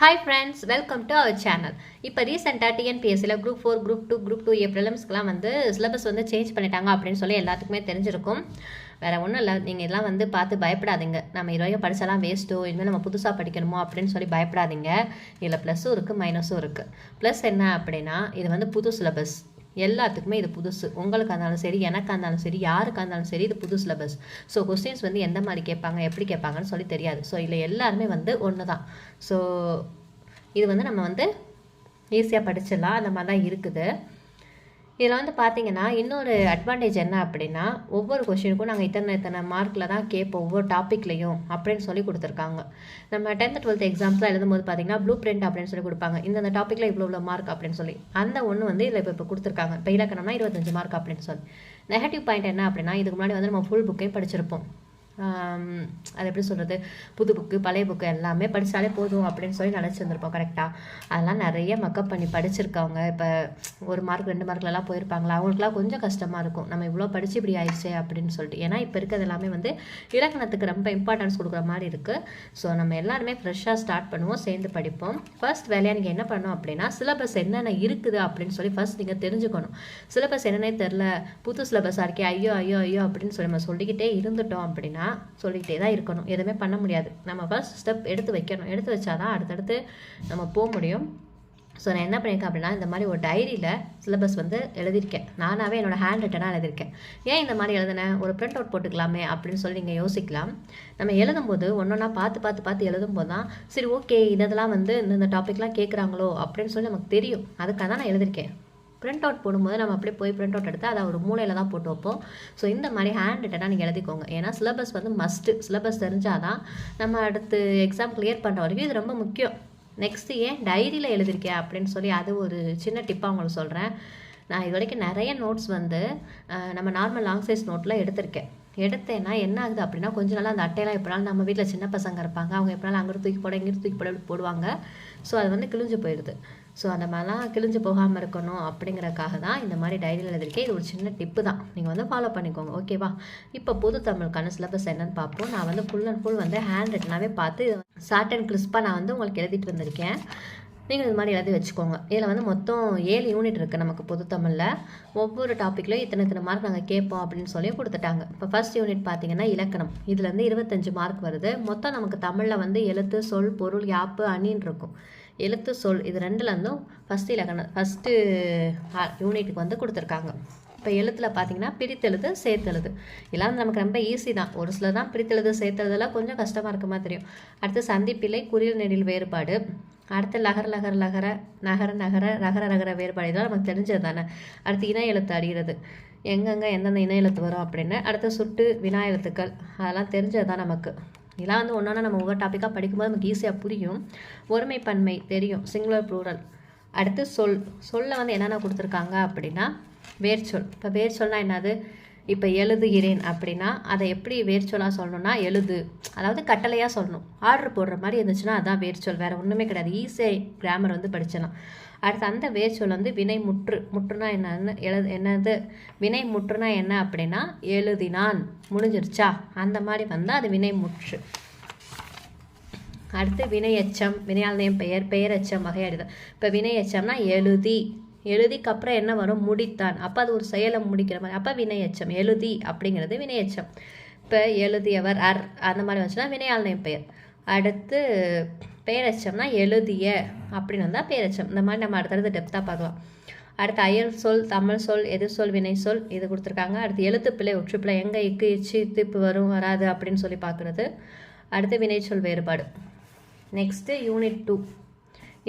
Hi friends welcome to our channel இப்போ ரீசெண்டாக டிஎன்பிஎஸ்சியில் group four group two group two A வந்து syllabus வந்து change பண்ணிட்டாங்க அப்படின்னு சொல்லி எல்லாத்துக்குமே தெரிஞ்சிருக்கும். வேறு ஒன்றும் இல்லை நீங்கள் இதெல்லாம் வந்து பார்த்து பயப்படாதீங்க. நம்ம இருவரையும் படித்தாலாம் வேஸ்ட்டோ இனிமேல் நம்ம புதுசாக படிக்கணுமோ அப்படின்னு சொல்லி பயப்படாதீங்க. இதில் ப்ளஸ்ஸும் இருக்குது மைனஸும் இருக்குது ப்ளஸ் என்ன அப்படின்னா இது வந்து புது சிலபஸ் எல்லாத்துக்குமே இது புதுசு. உங்களுக்கு இருந்தாலும் சரி எனக்கு இருந்தாலும் சரி யாருக்காக இருந்தாலும் சரி இது புது சிலபஸ் ஸோ கொஸ்டின்ஸ் வந்து எந்த மாதிரி கேட்பாங்க எப்படி கேட்பாங்கன்னு சொல்லி தெரியாது. ஸோ இல்லை எல்லாருமே வந்து ஒன்று தான் ஸோ இது வந்து நம்ம வந்து ஈஸியாக படிச்சிடலாம். அந்த மாதிரி தான் இருக்குது. இதில் வந்து பார்த்தீங்கன்னா இன்னொரு அட்வான்டேஜ் என்ன அப்படின்னா ஒவ்வொரு கொஷினுக்கும் நாங்கள் இத்தனை இத்தனை மார்க்கில் தான் கேட்போம் ஒவ்வொரு டாப்பிக்லையும் அப்படின்னு சொல்லி கொடுத்துருக்காங்க. நம்ம டென்த் டுவெல்த் எக்ஸாம்ஸ்லாம் எழுதும்போது பார்த்தீங்கன்னா ப்ளூ பிரிண்ட் அப்படின்னு சொல்லி கொடுப்பாங்க. இந்தந்த டாப்பிக்கில் இவ்வளோ இவ்வளோ மார்க் அப்படின்னு சொல்லி. அந்த ஒன்று வந்து இதில் இப்போ இப்போ கொடுத்துருக்காங்க. இப்போ இலக்கணம்னா இருபத்தஞ்சு மார்க் அப்படின்னு சொல்லி. நெகட்டிவ் பாயிண்ட் என்ன அப்படின்னா இதுக்கு முன்னாடி வந்து நம்ம ஃபுல் புக்கையும் படிச்சிருப்போம். அது எப்படி சொல்கிறது புது புக்கு பழைய புக்கு எல்லாமே படித்தாலே போதும் அப்படின்னு சொல்லி நினச்சிருந்துருப்போம் கரெக்டாக அதெல்லாம் நிறைய மக்கப் பண்ணி படிச்சிருக்கவங்க இப்போ ஒரு மார்க் ரெண்டு மார்க்லலாம் போயிருப்பாங்களா? அவங்களுக்குலாம் கொஞ்சம் கஷ்டமாக இருக்கும். நம்ம இவ்வளோ படித்து இப்படி ஆயிடுச்சே அப்படின்னு சொல்லிட்டு. ஏன்னா இப்போ இருக்கிறது எல்லாமே வந்து இலக்கணத்துக்கு ரொம்ப இம்பார்ட்டன்ஸ் கொடுக்குற மாதிரி இருக்குது ஸோ நம்ம எல்லாருமே ஃப்ரெஷ்ஷாக ஸ்டார்ட் பண்ணுவோம் சேர்ந்து படிப்போம். ஃபர்ஸ்ட் வேலையாக நீங்கள் என்ன பண்ணணும் அப்படின்னா சிலபஸ் என்னென்ன இருக்குது அப்படின்னு சொல்லி ஃபர்ஸ்ட் நீங்கள் தெரிஞ்சுக்கணும். சிலபஸ் என்னென்னே தெரில புது சிலபஸாக இருக்கே ஐயோ ஐயோ ஐயோ அப்படின்னு சொல்லி நம்ம சொல்லிக்கிட்டே இருந்துட்டோம் அப்படின்னா சொல்லிக்கிட்டே தான் இருக்கணும். எதுவுமே பண்ண முடியாது. நம்ம ஃபர்ஸ்ட் ஸ்டெப் எடுத்து வைக்கணும். எடுத்து வச்சாதான் அடுத்தடுத்து நம்ம போக முடியும். ஸோ நான் என்ன பண்ணியிருக்கேன் அப்படின்னா இந்த மாதிரி ஒரு டைரியில் சிலபஸ் வந்து எழுதியிருக்கேன். நானாகவே என்னோடய ஹேண்ட் ரிட்டனாக எழுதியிருக்கேன். ஏன் இந்த மாதிரி எழுதினேன் ஒரு பிரிண்ட் அவுட் போட்டுக்கலாமே அப்படின்னு சொல்லி நீங்கள் யோசிக்கலாம். நம்ம எழுதும்போது ஒன்றொன்னா பார்த்து பார்த்து பார்த்து எழுதும்போது தான் சரி ஓகே இதெல்லாம் வந்து இந்த டாப்பிக்லாம் கேட்குறாங்களோ அப்படின்னு சொல்லி நமக்கு தெரியும். அதுக்காக தான் நான் எழுதியிருக்கேன். பிரிண்ட் அவுட் போடும்போது நம்ம அப்படியே போய் பிரிண்ட் அவுட் எடுத்து அதை ஒரு மூலையில் தான் போட்டு வைப்போம். ஸோ இந்த மாதிரி ஹேண்ட் ரிட்டனாக நீங்கள் எழுதிக்கோங்க. ஏன்னா சிலபஸ் வந்து மஸ்ட்டு சிலபஸ் தெரிஞ்சால் தான் நம்ம அடுத்து எக்ஸாம் கிளியர் பண்ணுற வரைக்கும் இது ரொம்ப முக்கியம். நெக்ஸ்ட்டு ஏன் டைரியில் எழுதியிருக்கேன் அப்படின்னு சொல்லி அது ஒரு சின்ன டிப்பாக உங்களுக்கு சொல்கிறேன் நான் இது வரைக்கும் நிறைய நோட்ஸ் வந்து நம்ம நார்மல் லாங் சைஸ் நோட்டில் எடுத்திருக்கேன். எடுத்தேன்னா என்ன ஆகுது அப்படின்னா கொஞ்ச நாள் அந்த அட்டையெல்லாம் எப்படினாலும் நம்ம வீட்டில் சின்ன பசங்க இருப்பாங்க. அவங்க எப்படினாலும் அங்கே தூக்கி போட இங்கே தூக்கி போட போடுவாங்க. ஸோ அது வந்து கிழிஞ்சு போயிடுது. ஸோ அந்த மாதிரிலாம் கிழிஞ்சு போகாமல் இருக்கணும் அப்படிங்கிறக்காக தான் இந்த மாதிரி டைரியில் எழுதிருக்கேன் இது ஒரு சின்ன டிப்பு தான். நீங்கள் வந்து ஃபாலோ பண்ணிக்கோங்க ஓகேவா இப்போ பொது தமிழுக்கான சிலபஸ் என்னன்னு பார்ப்போம். நான் வந்து ஃபுல் அண்ட் ஃபுல் வந்து ஹேண்ட் ரிட்டனாகவே பார்த்து ஷார்ட் அண்ட் கிறிஸ்பாக நான் வந்து உங்களுக்கு எழுதிட்டு வந்திருக்கேன். நீங்கள் இது மாதிரி எழுதி வச்சுக்கோங்க. இதில் வந்து மொத்தம் ஏழு யூனிட் இருக்குது நமக்கு பொது தமிழில். ஒவ்வொரு டாப்பிக்லையும் இத்தனை இத்தனை மார்க் நாங்கள் கேட்போம் அப்படின்னு சொல்லி கொடுத்துட்டாங்க. இப்போ ஃபர்ஸ்ட் யூனிட் பார்த்தீங்கன்னா இலக்கணம். இதுலேருந்து இருபத்தஞ்சு மார்க் வருது. மொத்தம் நமக்கு தமிழில் வந்து எழுத்து சொல் பொருள் யாப்பு அணின்னு இருக்கும். எழுத்து சொல் இது ரெண்டுலேருந்தும் ஃபஸ்ட் இலக்கணம் ஃபஸ்ட்டு யூனிட்டுக்கு வந்து கொடுத்துருக்காங்க. இப்போ எழுத்தில் பார்த்தீங்கன்னா பிரித்தெழுது சேர்த்தெழுது இதெல்லாம் நமக்கு ரொம்ப ஈஸி தான். ஒரு சில தான் பிரித்தெழுது சேர்த்தெழுதெல்லாம் கொஞ்சம் கஷ்டமாக இருக்க மாதிரி தெரியும். அடுத்து சந்திப்பிலை குறியல் நெடில் வேறுபாடு. அடுத்து லகர லகர லகர நகர நகர ரகர ரகர வேறுபாடு. இதெல்லாம் நமக்கு தெரிஞ்சது தானே? அடுத்து இன எழுத்து அடிகிறது. எங்கெங்கே எந்தெந்த இன எழுத்து வரும் அப்படின்னு. அடுத்து சுட்டு வினா எழுத்துக்கள். அதெல்லாம் தெரிஞ்சது தான் நமக்கு. இதெல்லாம் வந்து ஒன்றா நம்ம ஒவ்வொரு டாப்பிக்காக படிக்கும்போது நமக்கு ஈஸியாக புரியும். ஒருமைப்பன்மை தெரியும். சிங்குலர் ப்ளூரல் அடுத்து சொல். சொல்ல வந்து என்னென்ன கொடுத்துருக்காங்க அப்படின்னா வேர்ச்சொல். இப்போ வேர்ச்சொல்னா என்னது? இப்போ எழுதுகிறேன் அப்படின்னா அதை எப்படி வேர்ச்சொலாக சொல்லணும்னா எழுது. அதாவது கட்டளையாக சொல்லணும். ஆர்டர் போடுற மாதிரி இருந்துச்சுன்னா அதான் வேர்ச்சொல். வேறு ஒன்றுமே கிடையாது. ஈஸியாக கிராமர் வந்து படிச்சிடலாம் அடுத்து அந்த வேர்ச்சொல் வந்து வினை முற்று. முற்றுனா என்னன்னு எழுது என்னது? வினை முற்றுனா என்ன அப்படின்னா எழுதினான். முடிஞ்சிருச்சா? அந்த மாதிரி வந்தால் அது வினை முற்று. அடுத்து வினையச்சம். வினையாளனையும் பெயர் பெயரச்சம் வகையறிதல் இப்போ வினையச்சம்னா எழுதி. எழுதிக்கு அப்புறம் என்ன வரும்? முடித்தான். அப்போ அது ஒரு செயலை முடிக்கிற மாதிரி. அப்போ வினையச்சம். எழுதி அப்படிங்கிறது வினையச்சம். இப்போ எழுதியவர் அர் அந்த மாதிரி வந்துச்சுன்னா வினையாளனை பெயர். அடுத்து பேரச்சம்னா எழுதிய அப்படின்னு வந்தால் பேரச்சம். இந்த மாதிரி நம்ம அடுத்தடுத்து டெப்த்தாக பார்க்கலாம். அடுத்து அயல் சொல் தமிழ் சொல் எதிர் சொல் வினை சொல் இது கொடுத்துருக்காங்க. அடுத்து எழுத்துப்பிள்ளை ஒற்றுப்பிள்ளை எங்கே இக்கு இச்சு திப்பு வரும் வராது அப்படின்னு சொல்லி பார்க்குறது. அடுத்து வினைச்சொல் வேறுபாடு. நெக்ஸ்ட்டு யூனிட் டூ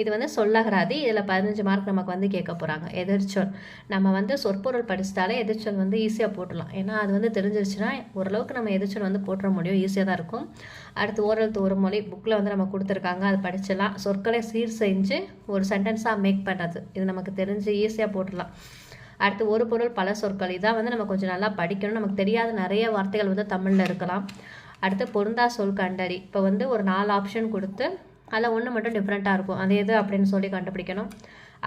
இது வந்து சொல்லகராதி இதில் பதினஞ்சு மார்க் நமக்கு வந்து கேட்க போகிறாங்க எதிர்ச்சொல். நம்ம வந்து சொற்பொருள் படிச்சிட்டாலே எதிர்ச்சொல் வந்து ஈஸியாக போட்டுடலாம். ஏன்னா அது வந்து தெரிஞ்சிருச்சுன்னா ஓரளவுக்கு நம்ம எதிர்ச்சொல் வந்து போட்டுற முடியும். ஈஸியாக தான் இருக்கும். அடுத்து ஓரல் ஒரு மொழி. புக்கில் வந்து நம்ம கொடுத்துருக்காங்க. அது படிச்சிடலாம். சொற்களை சீர் செஞ்சு ஒரு சென்டென்ஸாக மேக் பண்ணுறது இது நமக்கு தெரிஞ்சு ஈஸியாக போட்டுடலாம். அடுத்து ஒரு பொருள் பல சொற்கள். இதான் வந்து நம்ம கொஞ்சம் நல்லா படிக்கணும். நமக்கு தெரியாத நிறைய வார்த்தைகள் வந்து தமிழில் இருக்கலாம். அடுத்து பொருந்தா சொல் கண்டறி. இப்போ வந்து ஒரு நாலு ஆப்ஷன் கொடுத்து அதில் ஒன்று மட்டும் டிஃப்ரெண்ட்டாக இருக்கும். அது எது அப்படின்னு சொல்லி கண்டுபிடிக்கணும்.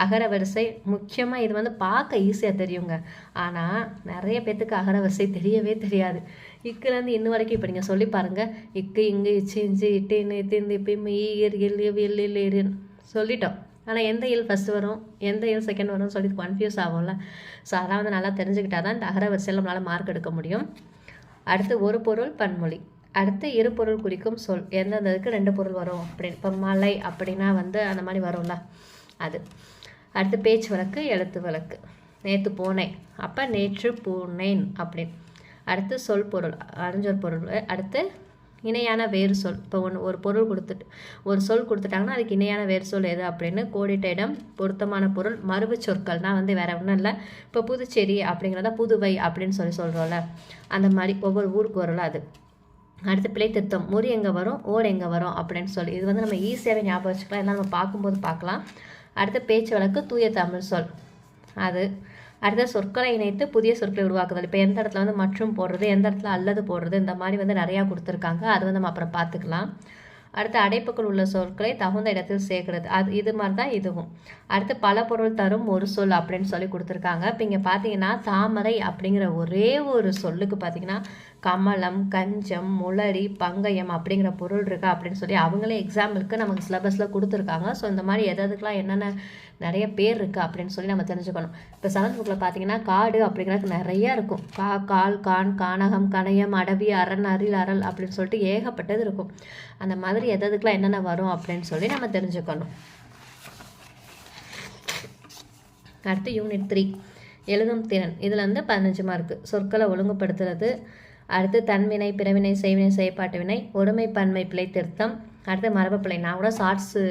அகர வரிசை முக்கியமாக இது வந்து பார்க்க ஈஸியாக தெரியுங்க. ஆனால் நிறைய பேர்த்துக்கு அகரவரிசை தெரியவே தெரியாது. இக்குலேருந்து இன்ன வரைக்கும் இப்போ நீங்கள் சொல்லி பாருங்கள் இக்கு இங்கு இச்சு இஞ்சி இட்டு இன்னு இத்து இந்த இப்போ ஈர் எல் எல் எல் சொல்லிட்டோம். ஆனால் எந்த இல் ஃபஸ்ட்டு வரும்? எந்த இல் செகண்ட் வரும்னு சொல்லி கன்ஃபியூஸ் ஆகும்ல. ஸோ அதெல்லாம் வந்து நல்லா தெரிஞ்சுக்கிட்டா தான் இந்த அகரவரிசையில் நம்மளால் மார்க் எடுக்க முடியும். அடுத்து ஒரு பொருள் பன்மொழி. அடுத்து இரு பொருள் குறிக்கும் சொல். எந்தெந்ததுக்கு ரெண்டு பொருள் வரும்? அப்படின்னு. இப்போ மலை அப்படின்னா வந்து அந்த மாதிரி வரும்ல. அது. அடுத்து பேச்சு வழக்கு எழுத்து வழக்கு. நேற்று போனேன். அப்போ நேற்று போனேன் அப்படின்னு. அடுத்து சொல் பொருள் அறிஞ்சொல் பொருள். அடுத்து இணையான வேறு சொல். இப்போ ஒன்று ஒரு பொருள் கொடுத்துட்டு ஒரு சொல் கொடுத்துட்டாங்கன்னா அதுக்கு இணையான வேறு சொல் எது அப்படின்னு. கோடிட்ட இடம் பொருத்தமான பொருள் மறுவு சொற்கள்னால் வந்து வேறு ஒன்றும் இல்லை. இப்போ புதுச்சேரி அப்படிங்கிறத புதுவை அப்படின்னு சொல்லி சொல்கிறோம்ல அந்த மாதிரி ஒவ்வொரு ஊருக்கு வரும்ல அது. அடுத்து பிழை திருத்தம். முறி எங்கே வரும்? ஓர் எங்கே வரும்? அப்படின்னு சொல்லி இது வந்து நம்ம ஈஸியாகவே ஞாபகம் வச்சுக்கலாம். எல்லாம் நம்ம பார்க்கும்போது பார்க்கலாம். அடுத்து பேச்சு வழக்கு தூய தமிழ் சொல். அது. அடுத்த சொற்களை இணைத்து புதிய சொற்களை உருவாக்குதல். இப்போ எந்த இடத்துல வந்து மற்றும் போடுறது எந்த இடத்துல அல்லது போடுறது இந்த மாதிரி வந்து நிறையா கொடுத்துருக்காங்க. அது வந்து நம்ம அப்புறம் பார்த்துக்கலாம். அடுத்து அடைப்புக்குள் உள்ள சொற்களை தகுந்த இடத்தில் சேர்க்கிறது. அது இது மாதிரி தான் இதுவும். அடுத்து பல பொருள் தரும் ஒரு சொல் அப்படின்னு சொல்லி கொடுத்துருக்காங்க. இப்போ இங்கே பார்த்தீங்கன்னா தாமரை அப்படிங்கிற ஒரே ஒரு சொல்லுக்கு பார்த்தீங்கன்னா கமலம் கஞ்சம் முளரி பங்கயம் அப்படிங்கிற பொருள் இருக்கா அப்படின்னு சொல்லி அவங்களே எக்ஸாம்பிளுக்கு நமக்கு சிலபஸில் கொடுத்துருக்காங்க. ஸோ இந்த மாதிரி எதாவதுக்கெலாம் என்னென்ன நிறைய பேர் இருக்குது அப்படின்னு சொல்லி நம்ம தெரிஞ்சுக்கணும். இப்போ செவன்த் புக்கில் பார்த்தீங்கன்னா காடு அப்படிங்கிறது நிறையா இருக்கும். கா கால் கான் கானகம் கணையம் அடவி அரண் அரில் அரல் அப்படின்னு சொல்லிட்டு ஏகப்பட்டது இருக்கும். அந்த மாதிரி எதுக்கெலாம் என்னென்ன வரும் அப்படின்னு சொல்லி நம்ம தெரிஞ்சுக்கணும். அடுத்து யூனிட் த்ரீ எழுதும் திறன். இதில் வந்து பதினஞ்சு மார்க்கு சொற்களை ஒழுங்குபடுத்துறது. அடுத்து தன்வினை பிறவினை செய்வினை செயற்பாட்டு வினை ஒருமை பன்மை பிழை திருத்தம். அடுத்து மரபு பிழை நான் கூட ஷார்ட்ஸு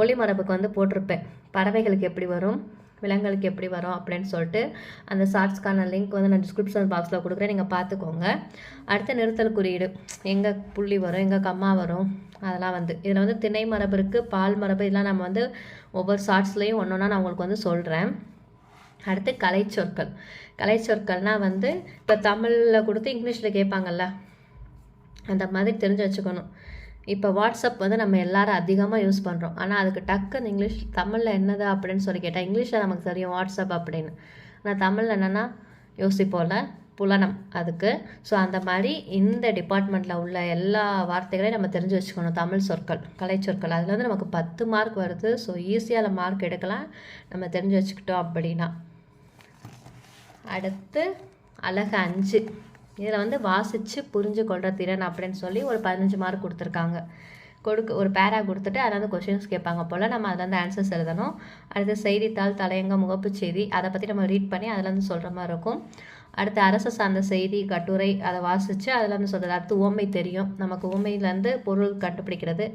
ஒளிமரபுக்கு வந்து போட்டிருப்பேன். பறவைகளுக்கு எப்படி வரும்? விலங்குகளுக்கு எப்படி வரும்? அப்படின்னு சொல்லிட்டு அந்த ஷார்ட்ஸ்க்கான லிங்க் வந்து நான் டிஸ்கிரிப்ஷன் பாக்ஸில் கொடுக்குறேன். நீங்கள் பார்த்துக்கோங்க. அடுத்த நிறுத்தல் குறியீடு. எங்கே புள்ளி வரும்? எங்கே கம்மா வரும்? அதெல்லாம் வந்து. இதில் வந்து திணை மரபு இருக்குது பால் மரபு. இதெல்லாம் நம்ம வந்து ஒவ்வொரு ஷார்ட்ஸ்லேயும் ஒன்று ஒன்றா நான் உங்களுக்கு வந்து சொல்கிறேன் அடுத்து கலை சொற்கள். கலை சொற்கள்னால் வந்து இப்போ தமிழில் கொடுத்து இங்கிலீஷில் கேட்பாங்கல்ல அந்த மாதிரி தெரிஞ்சு வச்சுக்கணும். இப்போ வாட்ஸ்அப் வந்து நம்ம எல்லாரும் அதிகமாக யூஸ் பண்ணுறோம் ஆனால் அதுக்கு டக்குன்னு இங்கிலீஷ் தமிழில் என்னது அப்படின்னு சொல்லி கேட்டால் இங்கிலீஷில் நமக்கு தெரியும் வாட்ஸ்அப் அப்படின்னு. ஆனால் தமிழில் என்னென்னா யோசிப்போம்ல புலனம் அதுக்கு. ஸோ அந்த மாதிரி இந்த டிபார்ட்மெண்ட்டில் உள்ள எல்லா வார்த்தைகளையும் நம்ம தெரிஞ்சு வச்சுக்கணும். தமிழ் சொற்கள் கலை சொற்கள். அதில் வந்து நமக்கு பத்து மார்க் வருது. ஸோ ஈஸியாக மார்க் எடுக்கலாம். நம்ம தெரிஞ்சு வச்சுக்கிட்டோம் அப்படின்னா. அடுத்து அழகு அஞ்சு. இதில் வந்து வாசித்து புரிஞ்சு கொள்கிற திறன் அப்படின்னு சொல்லி ஒரு பதினஞ்சு மார்க் கொடுத்துருக்காங்க. கொடுக்க ஒரு பேரா கொடுத்துட்டு அதில் வந்து கொஷின்ஸ் கேட்பாங்க போல் நம்ம அதில் வந்து ஆன்சர்ஸ் எழுதணும். அடுத்து செய்தித்தாள் தலையங்க முகப்பு செய்தி அதை பற்றி நம்ம ரீட் பண்ணி அதில் வந்து சொல்கிற மாதிரி இருக்கும். அடுத்து அரசு சார்ந்த செய்தி கட்டுரை அதை வாசித்து அதில் வந்து சொல்கிறது அடுத்து ஓமை தெரியும். நமக்கு ஓமையிலேருந்து பொருள் கண்டுபிடிக்கிறது.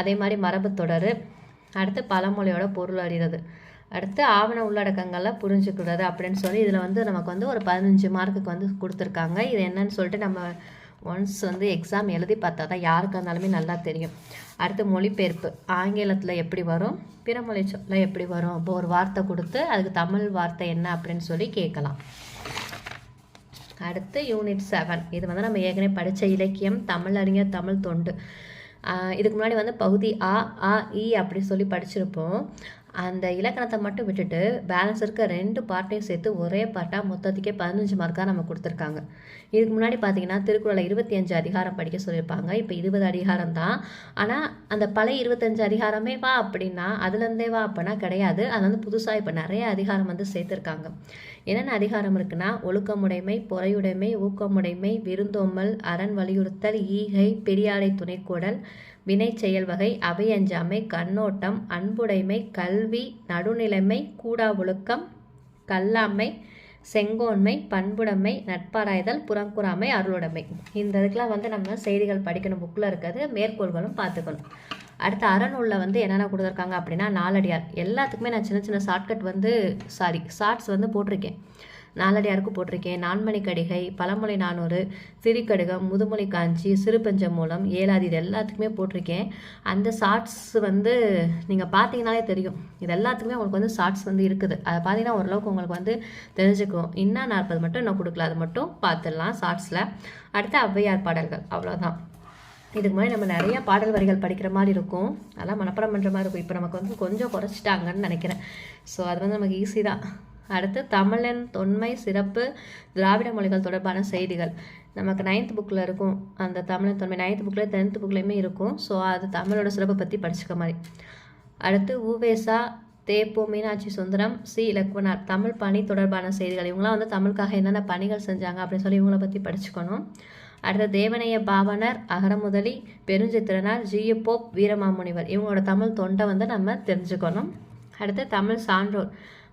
அதே மாதிரி மரபு தொடர். அடுத்து பழமொழியோட பொருள் அறிகிறது. அடுத்து ஆவண உள்ளடக்கங்களை புரிஞ்சிக்கூடாது அப்படின்னு சொல்லி இதில் வந்து நமக்கு வந்து ஒரு பதினஞ்சு மார்க்குக்கு வந்து கொடுத்துருக்காங்க. இது என்னன்னு சொல்லிட்டு நம்ம ஒன்ஸ் வந்து எக்ஸாம் எழுதி பார்த்தா தான் யாருக்கு இருந்தாலுமே நல்லா தெரியும். அடுத்து மொழிபெயர்ப்பு. ஆங்கிலத்தில் எப்படி வரும்? பிற மொழி சொல்ல எப்படி வரும்? இப்போ ஒரு வார்த்தை கொடுத்து அதுக்கு தமிழ் வார்த்தை என்ன அப்படின்னு சொல்லி கேட்கலாம். அடுத்து யூனிட் செவன் இது வந்து நம்ம ஏற்கனவே படித்த இலக்கியம். தமிழ் அறிஞர் தமிழ் தொண்டு. இதுக்கு முன்னாடி வந்து பகுதி ஆ ஆ இ அப்படி சொல்லி படிச்சிருப்போம். அந்த இலக்கணத்தை மட்டும் விட்டுட்டு பேலன்ஸ் இருக்க ரெண்டு பார்ட்டையும் சேர்த்து ஒரே பார்ட்டாக மொத்தத்துக்கே பதினஞ்சு மார்க்காக நம்ம கொடுத்துருக்காங்க. இதுக்கு முன்னாடி பார்த்தீங்கன்னா திருக்குறளை இருபத்தி அஞ்சு அதிகாரம் படிக்க சொல்லியிருப்பாங்க. இப்போ இருபது அதிகாரம் தான். ஆனால் அந்த பழைய இருபத்தஞ்சு அதிகாரமே வா அப்படின்னா அதுலேருந்தே வா அப்படின்னா கிடையாது. அது வந்து புதுசாக இப்போ நிறைய அதிகாரம் வந்து சேர்த்துருக்காங்க. என்னென்ன அதிகாரம் இருக்குன்னா ஒழுக்கமுடைமை பொறையுடைமை ஊக்கமுடைமை விருந்தோமல் அரண் வலியுறுத்தல் ஈகை பெரியாடை துணைக்கோடல் வினை செயல் வகை அவையஞ்சாமை கண்ணோட்டம் அன்புடைமை கல்வி நடுநிலைமை கூடா ஒழுக்கம் கல்லாமை செங்கோன்மை பண்புடைமை நட்பாராய்தல் புறங்குறாமை அருளுடைமை. இந்த இதுக்கெலாம் வந்து நம்ம செய்திகள் படிக்கணும் புக்கில் இருக்கிறது மேற்கோள்களும் பார்த்துக்கணும். அடுத்த அறநூலில் வந்து என்னென்ன கொடுத்துருக்காங்க அப்படின்னா நாலடியார். எல்லாத்துக்குமே நான் சின்ன சின்ன ஷார்ட்கட் வந்து சாரி ஷார்ட்ஸ் வந்து போட்டிருக்கேன். நாலடியாருக்கு போட்டிருக்கேன். நான்மணி கடிகை பழமொழி நானூறு சிறிக்கடுகம் முதுமொழி காஞ்சி சிறுபஞ்ச மூலம் ஏழாதி இது எல்லாத்துக்குமே போட்டிருக்கேன். அந்த ஷார்ட்ஸ் வந்து நீங்கள் பார்த்தீங்கனாலே தெரியும். இது எல்லாத்துக்குமே உங்களுக்கு வந்து ஷார்ட்ஸ் வந்து இருக்குது. அதை பார்த்தீங்கன்னா ஓரளவுக்கு உங்களுக்கு வந்து தெரிஞ்சுக்கும். இன்னும் நாற்பது மட்டும் இன்னும் கொடுக்கல அது மட்டும் பார்த்துடலாம் ஷார்ட்ஸில் அடுத்து ஔவையார் பாடல்கள் அவ்வளோதான் இதுக்கு முன்னாடி நம்ம நிறைய பாடல் வரிகள் படிக்கிற மாதிரி இருக்கும். அதெல்லாம் மனப்பாடம் பண்ணுற மாதிரி இருக்கும். இப்போ நமக்கு வந்து கொஞ்சம் குறைச்சிட்டாங்கன்னு நினைக்கிறேன். ஸோ அது வந்து நமக்கு ஈஸி தான். அடுத்து தமிழன் தொன்மை சிறப்பு திராவிட மொழிகள் தொடர்பான செய்திகள். நமக்கு நைன்த் புக்கில் இருக்கும் அந்த தமிழன் தொன்மை. நைன்த் புக்கில் டென்த் புக்லேயுமே இருக்கும். ஸோ அது தமிழோட சிறப்பை பற்றி படிச்சுக்க மாதிரி. அடுத்து ஊவேசா தேப்போ மீனாட்சி சுந்தரம் சி. இலக்குவனார். தமிழ் பணி தொடர்பான செய்திகள். இவங்களாம் வந்து தமிழுக்காக என்னென்ன பணிகள் செஞ்சாங்க அப்படின்னு சொல்லி இவங்கள பற்றி படிச்சுக்கணும். அடுத்த தேவனைய பாவனர் அகரமுதலி பெருஞ்சித்திரனார் ஜியு வீரமாமுனிவர். இவங்களோட தமிழ் தொண்டை வந்து நம்ம தெரிஞ்சுக்கணும். அடுத்து தமிழ் சான்றோர்.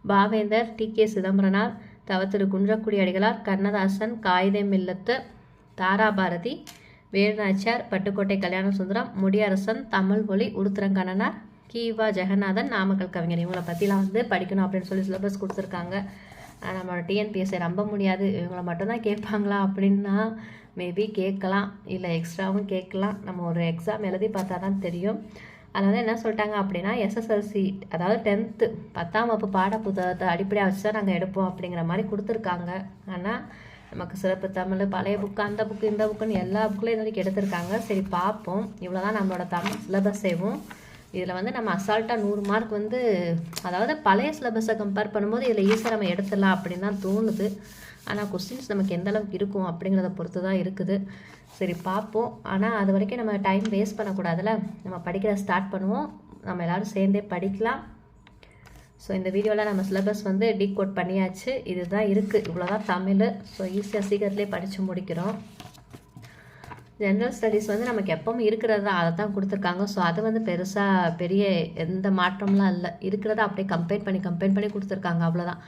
பாவேந்தர் டி. கே. சிதம்பரனார் தவத்திரு குன்றக்குடி அடிகளார் கண்ணதாசன் காயிதே மில்லத்து தாராபாரதி வேலுநாச்சியார் பட்டுக்கோட்டை கல்யாண சுந்தரம் முடியரசன் தமிழ் மொழி உடுத்திரங்கண்ணனார் கீவா ஜெகநாதன் நாமக்கல் கவிஞர். இவங்கள பற்றிலாம் வந்து படிக்கணும் அப்படின்னு சொல்லி சிலபஸ் கொடுத்துருக்காங்க. நம்மளோட டிஎன்பிஎஸ்ஐ நம்ப முடியாது. இவங்கள மட்டும்தான் கேட்பாங்களா அப்படின்னா மேபி கேட்கலாம். இல்லை எக்ஸ்ட்ராவும் கேட்கலாம். நம்ம ஒரு எக்ஸாம் எழுதி பார்த்தா தான் தெரியும். அதில் வந்து என்ன சொல்லிட்டாங்க அப்படின்னா எஸ்எஸ்எல்சி அதாவது டென்த்து பத்தாம் வகுப்பு பாட புத்தகத்தை அடிப்படையாக வச்சு தான் நாங்கள் எடுப்போம் அப்படிங்கிற மாதிரி கொடுத்துருக்காங்க. ஆனால் நமக்கு சிறப்பு தமிழ் பழைய புக்கு அந்த புக்கு இந்த புக்குன்னு எல்லா புக்குலையும் வரைக்கும் எடுத்திருக்காங்க. சரி பார்ப்போம். இவ்வளோ தான் நம்மளோட தமிழ் சிலபஸ் செய்வோம் இதில் வந்து நம்ம அசால்ட்டாக நூறு மார்க் வந்து அதாவது பழைய சிலபஸை கம்பேர் பண்ணும்போது இதில் ஈஸியாக நம்ம எடுத்துடலாம் அப்படின்னு தான் தோணுது. ஆனால் கொஸ்டின்ஸ் நமக்கு எந்த அளவுக்கு இருக்கும் அப்படிங்கிறத பொறுத்து தான் இருக்குது. சரி பார்ப்போம். ஆனால் அது வரைக்கும் நம்ம டைம் வேஸ்ட் பண்ணக்கூடாதுல்ல? நம்ம படிக்கிற ஸ்டார்ட் பண்ணுவோம். நம்ம எல்லோரும் சேர்ந்தே படிக்கலாம். ஸோ இந்த வீடியோவில் நம்ம சிலபஸ் வந்து டீகோட் பண்ணியாச்சு. இதுதான் இருக்குது இவ்வளோதான் தமிழ். ஸோ ஈஸியாக சீக்கிரத்துலேயே படித்து முடிக்கிறோம். ஜென்ரல் ஸ்டடீஸ் வந்து நமக்கு எப்பவும் இருக்கிறது தான் அதை தான் கொடுத்துருக்காங்க. ஸோ அது வந்து பெருசாக பெரிய எந்த மாற்றம்லாம் இல்லை. இருக்கிறத அப்படியே கம்பேர் பண்ணி கம்பேர் பண்ணி கொடுத்துருக்காங்க. அவ்வளோதான்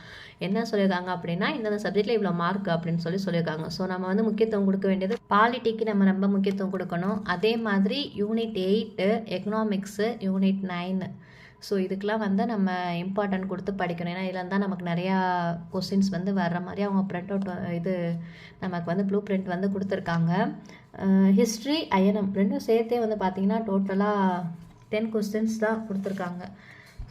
என்ன சொல்லியிருக்காங்க அப்படின்னா இந்தந்த சப்ஜெக்டில் இவ்வளோ மார்க் அப்படின்னு சொல்லி சொல்லியிருக்காங்க. ஸோ நம்ம வந்து முக்கியத்துவம் கொடுக்க வேண்டியது பாலிட்டிக்கு நம்ம ரொம்ப முக்கியத்துவம் கொடுக்கணும். அதே மாதிரி unit eight economics unit nine so இதுக்கெலாம் வந்து நம்ம இம்பார்ட்டன்ட் கொடுத்து படிக்கணும். ஏன்னா இதில் தான் நமக்கு நிறையா கொஸ்டின்ஸ் வந்து வர்ற மாதிரி அவங்க ப்ரிண்ட் அவுட் இது நமக்கு வந்து ப்ளூ பிரிண்ட் வந்து கொடுத்துருக்காங்க. ஹிஸ்ட்ரி ஐஎன்எம் ரெண்டும் சேர்த்தே வந்து பார்த்திங்கன்னா டோட்டலாக டென் கொஸ்டின்ஸ் தான் கொடுத்துருக்காங்க.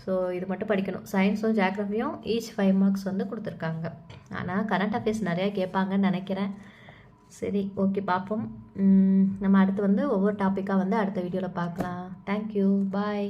ஸோ இது மட்டும் படிக்கணும். சயின்ஸும் ஜாக்ரஃபியும் ஈச் ஃபைவ் மார்க்ஸ் வந்து கொடுத்துருக்காங்க. ஆனால் கரண்ட் அஃபேர்ஸ் நிறையா கேட்பாங்கன்னு நினைக்கிறேன். சரி ஓகே பார்ப்போம். நம்ம அடுத்து வந்து ஒவ்வொரு டாப்பிக்காக வந்து அடுத்த வீடியோவில் பார்க்கலாம். Thank you bye